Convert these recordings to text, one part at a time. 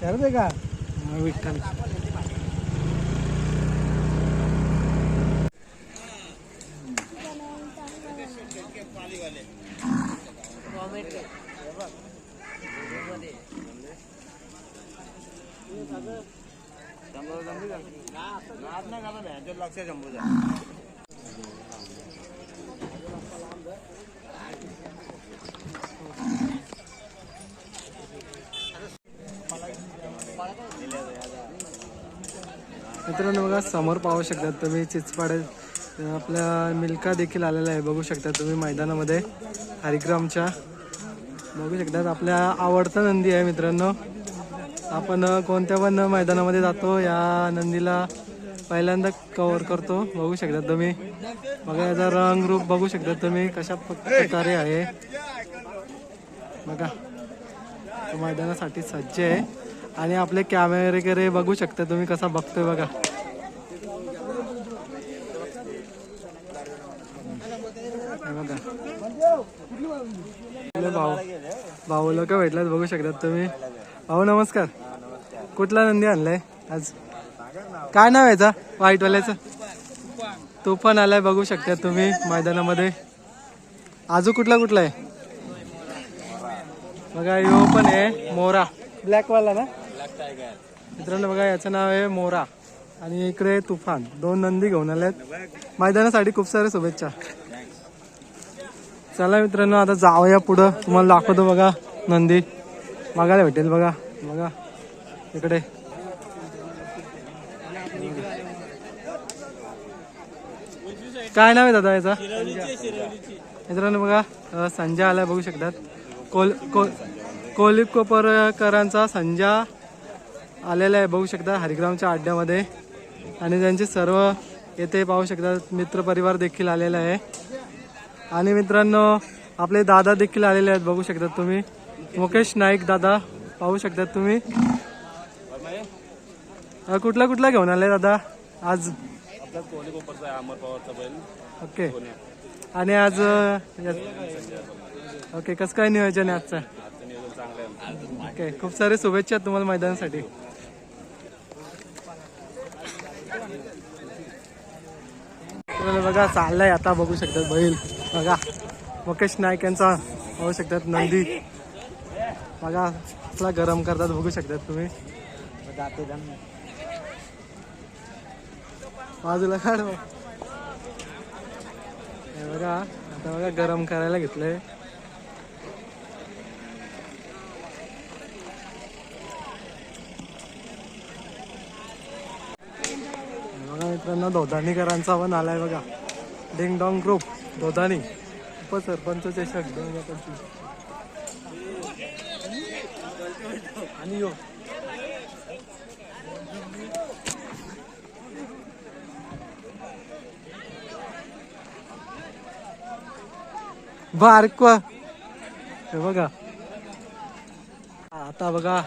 शरद आहे का? हा, विठ्ठल मित्रांनो बघा समोर पाहू शकतात तुम्ही चिचपाडे आपल्या मिल्का देखील आलेला आहे. बघू शकता तुम्ही मैदानामध्ये हरिग्रामच्या. बघू शकतात आपल्या आवडता नंदी आहे मित्रांनो. आपण कोणत्या पण मैदानामध्ये जातो या नंदीला पहिल्यांदा कवर करतो. बघू शकता तुम्ही. बघा याचा रंग रूप बघू शकता तुम्ही कशा प्रकारे आहे. बघा तो मैदानासाठी सज्ज आहे. आणि आपले कॅमेरे वगैरे बघू शकता तुम्ही कसा बघतोय बघा. बघा. भाऊ भाऊ लोक भेटलात बघू शकतात तुम्ही. भाऊ नमस्कार. कुठला नंदी आणलाय आज? काय नाव आहे याचा? व्हाईटवाल्याचं तुफान आलाय बघू शकता तुम्ही मैदानामध्ये. आजू कुठला कुठला आहे? बघा यो पण आहे मोरा. ब्लॅकवाला ना? मित्रांनो बघा याचं नाव आहे मोरा. आणि इकडे तुफान. दोन नंदी घेऊन आल्यात मैदानासाठी खूप साऱ्या शुभेच्छा. चला मित्रांनो आता जाऊया पुढं. तुम्हाला दाखवतो बघा नंदी. बघायला भेटेल बघा. बघा. इकडे. काय नाव आहे दादा याचा? मित्रांनो बघा संजय आलाय बघू शकतात. कोल कोल कोलिकोपरकरांचा संजा आलेला आहे. बघू शकता हरिग्रामच्या अड्ड्यामध्ये. आणि त्यांचे सर्व येथे पाहू शकतात मित्रपरिवार देखील आलेला आहे. आणि मित्रांनो आपले दादा देखील आलेले आहेत. बघू शकतात तुम्ही. मुकेश नाईक दादा पाहू शकतात तुम्ही. कुठला कुठला घेऊन आले दादा? आज? ओके. आणि आज ओके कसं काय नियोजन आहे आजचं? ओके खूप सारे शुभेच्छा तुम्हाला मैदानासाठी. बघा चाललाय आता बघू शकतात बैल. बघा मुकेश नाईक यांचा बघू शकतात नंदी. बघा कसला गरम करतात बघू शकतात तुम्ही. बाजूला काढ बघा. आता बघा गरम करायला घेतलंय बघा मित्रांनो धोदानीकरांचा पण आलाय बघा. डिंग डॉंग ग्रुप धोदानी उपसरपंच चषक दोन हजार पंचवीस. आणि यो. बारक हे बघा. आता बघा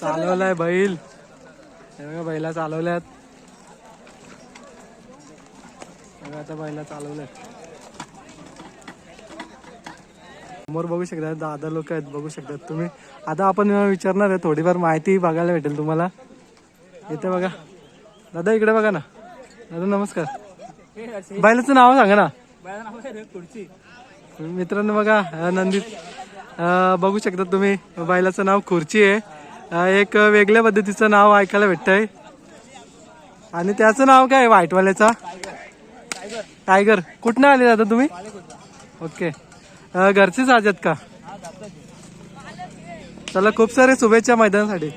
चालवलाय बैल. हे बघा बैला चालवल्यात. आता बैला चालवल्यात. समोर बघू शकता दादा लोक आहेत बघू शकतात तुम्ही. आता आपण विचारणार आहे थोडीफार माहिती बघायला भेटेल तुम्हाला. इथे बघा. दादा इकडे बघा ना. दादा नमस्कार. बैलाचं नाव सांगा ना. मित्रांनो बघा अं, नंदी अं, बघू शकता तुम्ही बैलाचं नाव खुर्ची आहे. एक वेगळ्या पद्धतीचं नाव ऐकायला भेटतंय. आणि त्याचं नाव काय आहे व्हाईटवाल्याचा टायगर. कुठनं आले दादा तुम्ही? ओके. घरचेच आज आहेत का? चला खूप सारे शुभेच्छा मैदानासाठी.